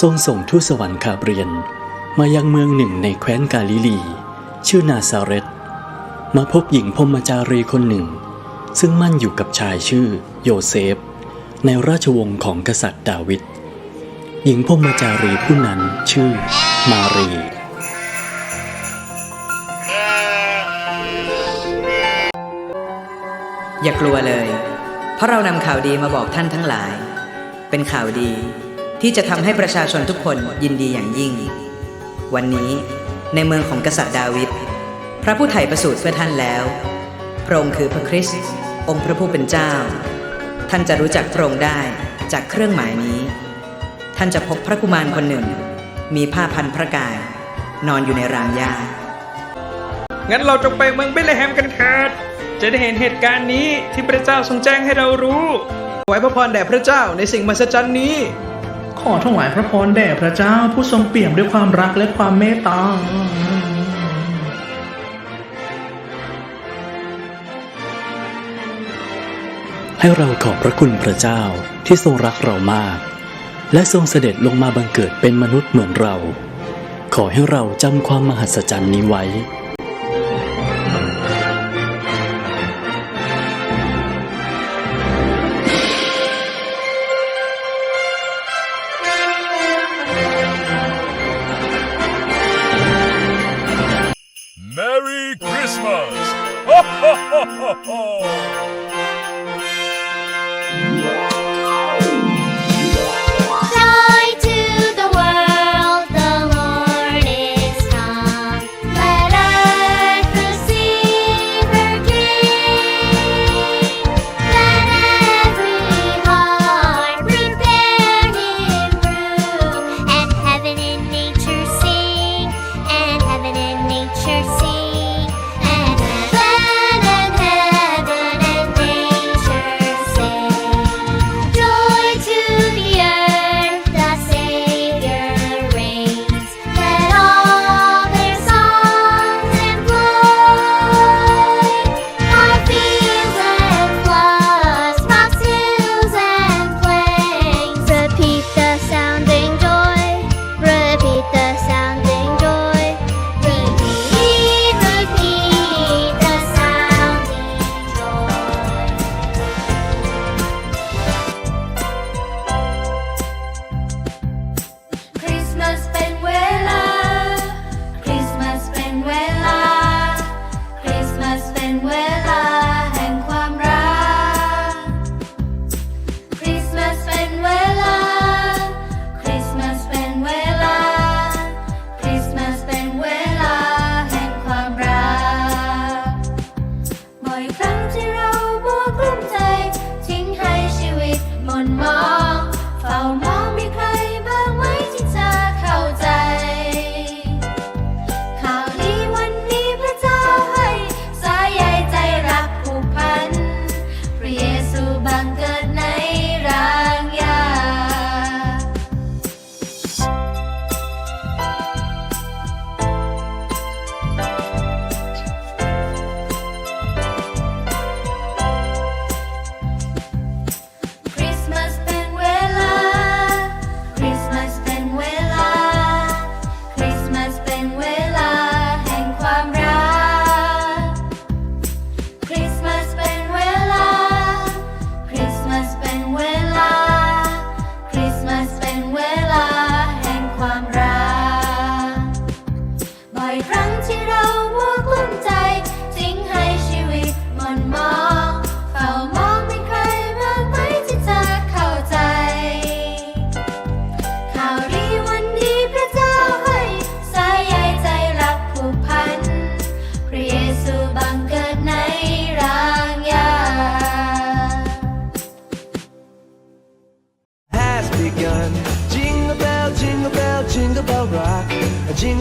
ทรงส่งทูตสวรรค์คาเรียน มายังเมืองหนึ่งในแคว้นกาลิลี ชื่อนาซาเรตมาพบหญิงพมจารีคนหนึ่ง ซึ่งมั่นอยู่กับชายชื่อโยเซฟ ในราชวงศ์ของกษัตริย์ดาวิดหญิงพมจารีผู้นั้นชื่อมารีอย่ากลัวเลย เพราะเรานำข่าวดีมาบอกท่านทั้งหลาย เป็นข่าวดี ที่จะทำให้ประชาชนทุกคนยินดีอย่างยิ่ง วันนี้ในเมืองของกษัตริย์ดาวิดพระผู้ไถ่ประสูติเพื่อท่านแล้ว พระองค์คือพระคริสต์องค์พระผู้เป็นเจ้า ท่านจะรู้จักพระองค์ได้จากเครื่องหมายนี้ ท่านจะพบพระกุมารคนหนึ่ง มีผ้าพันพระกาย นอนอยู่ในรางหญ้างั้นเราจงไปเมืองเบธเลเฮมกันเถิดจะได้เห็นเหตุการณ์นี้ที่พระเจ้าทรงแจ้งให้เรารู้ถวายพระพรแด่พระเจ้าในสิ่งมหัศจรรย์นี้ ขอถวายพระพรแด่พระเจ้าผู้ทรงเปี่ยมด้วยความรักและความเมตตาให้เราขอบพระคุณพระเจ้าที่ทรงรักเรามาก และทรงเสด็จลงมาบังเกิดเป็นมนุษย์เหมือนเรา ขอให้เราจำความมหัศจรรย์นี้ไว้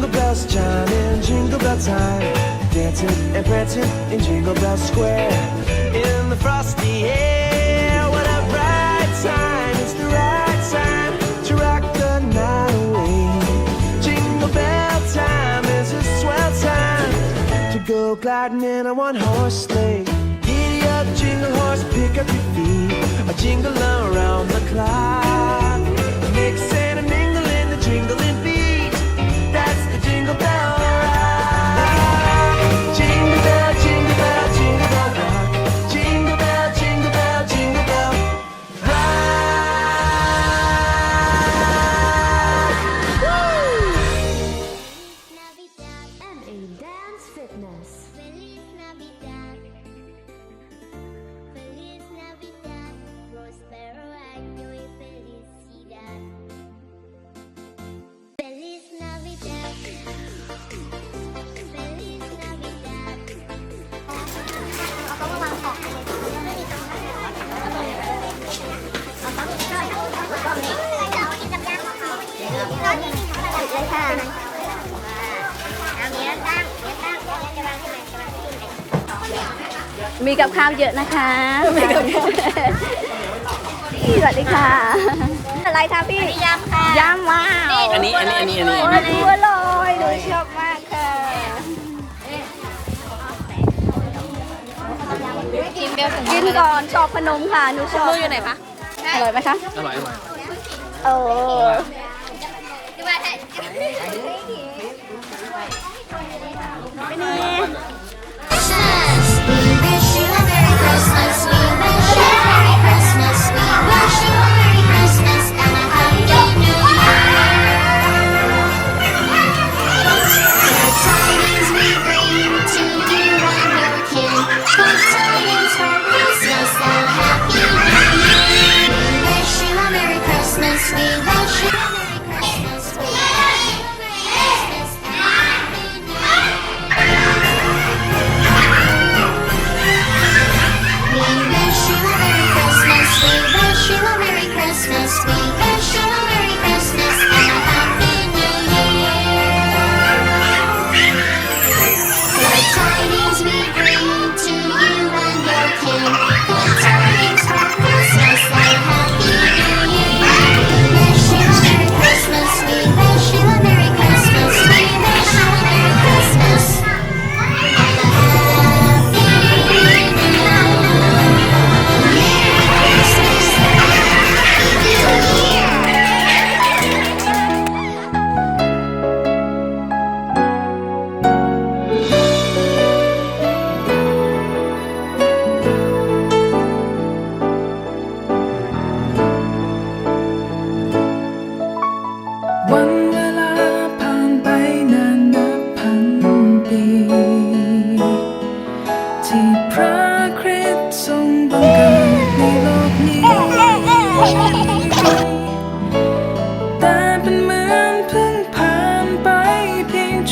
Jingle bells chime in jingle bell time. Dancing and prancing in Jingle Bell Square. In the frosty air, what a bright time! It's the right time to rock the night away. Jingle bell time is a swell time to go gliding in a one horse sleigh. Giddy up, jingle horse, pick up your feet. Belly Dance Fitness. Feliz Navidad. Feliz Navidad. Prospero año y felicidad. Feliz Navidad. Feliz Navidad. Hãy subscribe cho kênh Ghiền Mì Gõ Để không bỏ lỡ những video hấp dẫn มีกับข้าวเยอะนะคะมีกับข้าวสวัสดีค่ะ อะไรคะพี่ยำค่ะยำว้าวอันนี้อันนี้อันนี้อันนี้อันนี้บัวลอยหนูชอบมากค่ะกินก่อนชอบพนมค่ะหนูชอบอยู่ไหนคะอร่อยไหมคะอร่อยอร่อยโอ้ Christmas.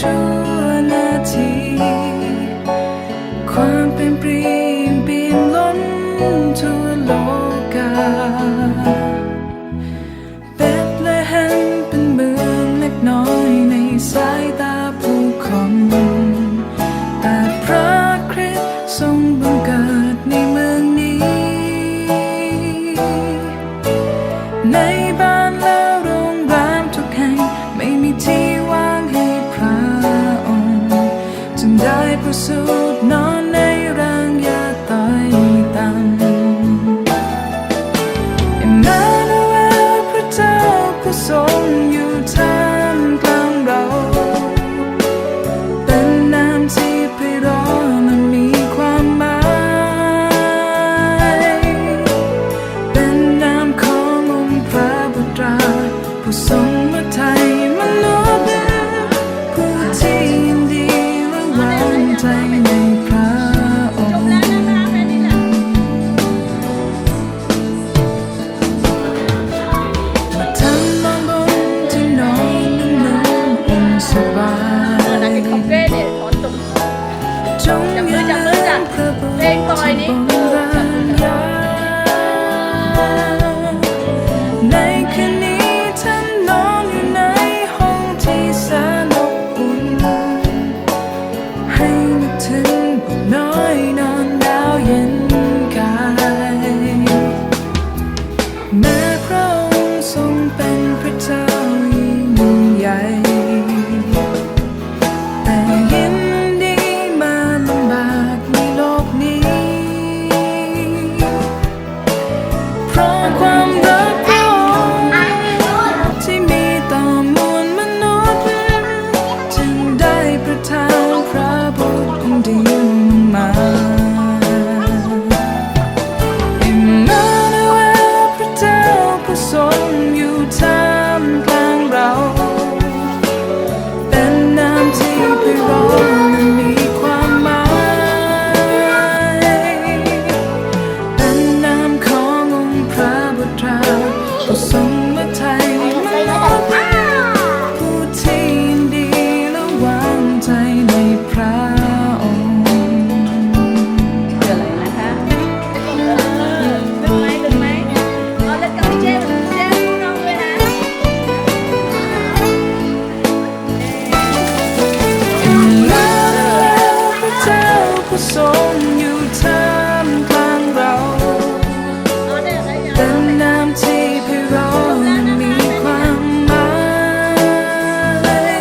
住了那几 so হয় না สมอยู่ท่ามกลางเราเป็นน้ำที่พี่รอมีความหมาย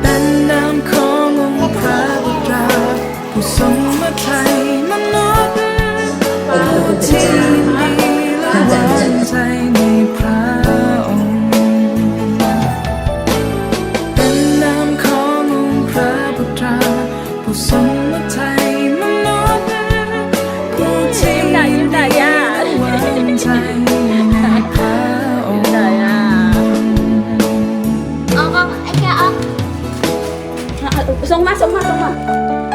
เป็นน้ำขององค์พระบุตราผู้ทรงมาไทยมนุษย์ที่นี้ Sống 松吗